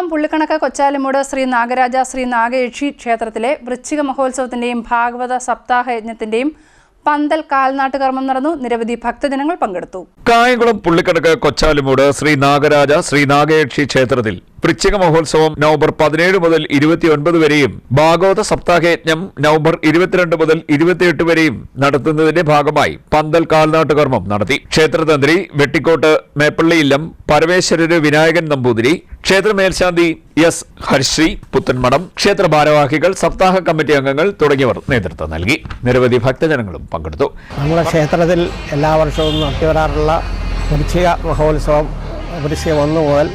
കായംകുളം പുള്ളിക്കണക്ക് കൊച്ചാലിമൂട് ശ്രീ നാഗരാജ ശ്രീ നാഗയക്ഷി ക്ഷേത്രത്തിലെ വൃശ്ചിക മഹോത്സവത്തിന്റെയും ഭാഗവത സപ്താഹ യജ്ഞത്തിന്റെയും പന്തൽ കാൽനാട്ട് കർമ്മം നടന്നു. നിരവധി ഭക്തജനങ്ങൾ പങ്കെടുത്തു. കായംകുളം പുള്ളിക്കണക്ക കൊച്ചാലുമൂട് ശ്രീ നാഗരാജ ശ്രീ നാഗയക്ഷി ക്ഷേത്രത്തിൽ വൃശ്ചിക മഹോത്സവം നവംബർ പതിനേഴ് മുതൽ ഇരുപത്തിയൊൻപത് വരെയും ഭാഗവത സപ്താഹയജ്ഞം നവംബർ ഇരുപത്തിരണ്ട് മുതൽ ഇരുപത്തിയെട്ട് വരെയും നടത്തുന്നതിന്റെ ഭാഗമായി പന്തൽ കാൽനാട്ട് കർമ്മം നടത്തി. ക്ഷേത്രതന്ത്രി വെട്ടിക്കോട്ട് മേപ്പള്ളി ഇല്ലം പരമേശ്വരര് വിനായകൻ നമ്പൂതിരി ക്ഷേത്ര മേൽശാന്തി എസ് ഹർശ്രീ പുത്തൻമഠം ക്ഷേത്ര ഭാരവാഹികൾ സപ്താഹ കമ്മിറ്റി അംഗങ്ങൾ തുടങ്ങിയവർ നേതൃത്വം നൽകി. നിരവധി ഭക്തജനങ്ങളും പങ്കെടുത്തു. നമ്മുടെ ക്ഷേത്രത്തിൽ എല്ലാ വർഷവും നടത്തി വരാറുള്ള വൃശ്ചിക മഹോത്സവം വൃശ്ചിക ഒന്ന് മുതൽ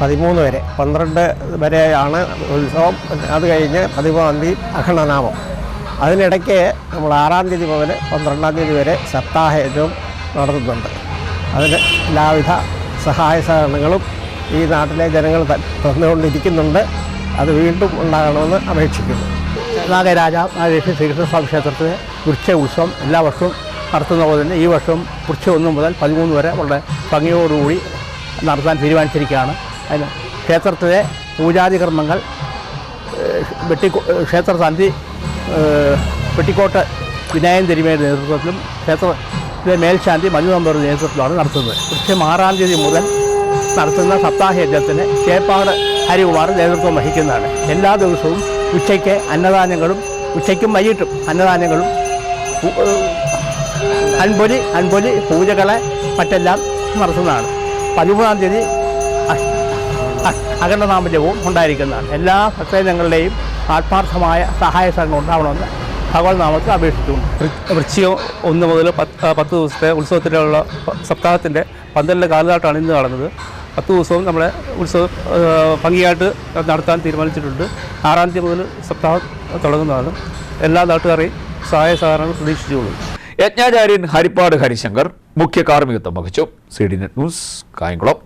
പതിമൂന്ന് വരെ. പന്ത്രണ്ട് വരെയാണ് ഉത്സവം. അത് കഴിഞ്ഞ് പതിമൂന്നാം തീയതി അഖണ്ഡനാമം. അതിനിടയ്ക്ക് നമ്മൾ ആറാം തീയതി മുതൽ പന്ത്രണ്ടാം തീയതി വരെ സപ്താഹയജ്ഞവും നടത്തുന്നുണ്ട്. അതിന് എല്ലാവിധ സഹായ സഹകരണങ്ങളും ഈ നാട്ടിലെ ജനങ്ങൾ തന്നുകൊണ്ടിരിക്കുന്നുണ്ട്. അത് വീണ്ടും ഉണ്ടാകണമെന്ന് അപേക്ഷിക്കുന്നു. നാഗരാജ നാഗേശ്വരി ശ്രീകൃഷ്ണസ്വാമി ക്ഷേത്രത്തിലെ വൃക്ഷ ഉത്സവം എല്ലാ വർഷവും നടത്തുന്ന പോലെ തന്നെ ഈ വർഷം വൃക്ഷ ഒന്ന് മുതൽ പതിമൂന്ന് വരെ വളരെ ഭംഗിയോടുകൂടി നടത്താൻ തീരുമാനിച്ചിരിക്കുകയാണ്. അതിന് ക്ഷേത്രത്തിലെ പൂജാതി കർമ്മങ്ങൾ വെട്ടി ക്ഷേത്ര സന്ധി വെട്ടിക്കോട്ട് വിനായൻ തിരുമയുടെ നേതൃത്വത്തിലും ക്ഷേത്രത്തിലെ മേൽശാന്തി മഞ്ഞു നമ്പറുടെ നേതൃത്വത്തിലാണ് നടത്തുന്നത്. കൃത്യം ആറാം തീയതി മുതൽ നടത്തുന്ന സപ്താഹ യജ്ഞത്തിന് ചേപ്പാട് ഹരികുമാർ നേതൃത്വം വഹിക്കുന്നതാണ്. എല്ലാ ദിവസവും ഉച്ചയ്ക്ക് അന്നദാനങ്ങളും ഉച്ചയ്ക്കും വൈകിട്ടും അന്നദാനങ്ങളും അൻപൊലി അൻപൊലി പൂജകളെ മറ്റെല്ലാം നടത്തുന്നതാണ്. പതിമൂന്നാം തീയതി അഖണ്ഡനാമജവും ഉണ്ടായിരിക്കുന്നതാണ്. എല്ലാ ഭക്തജനങ്ങളുടെയും ആത്മാർത്ഥമായ സഹായ സഹകരണം ഉണ്ടാവണമെന്ന് ഭഗവത് നാമത്തിൽ അപേക്ഷിച്ചുകൊണ്ട് വൃശ്ചികം ഒന്ന് മുതൽ പത്ത് പത്ത് ദിവസത്തെ ഉത്സവത്തിലുള്ള സപ്താഹത്തിന്റെ പന്ത്രണ്ട് കാലഘട്ടമാണ് ഇന്ന് നടന്നത്. പത്ത് ദിവസവും നമ്മളെ ഉത്സവം ഭംഗിയായിട്ട് നടത്താൻ തീരുമാനിച്ചിട്ടുണ്ട്. ആറാം തീയതി മുതൽ സപ്താഹം തുടങ്ങുന്നതാണ്. എല്ലാ നാട്ടുകാരെയും സഹായ സഹകരണങ്ങൾ പ്രതീക്ഷിച്ചുകൊള്ളുന്നു യജ്ഞാചാര്യൻ ഹരിപ്പാട് ഹരിശങ്കർ മുഖ്യ കാർമ്മികത്വം വഹിച്ചു. C D net news Kayamkulam.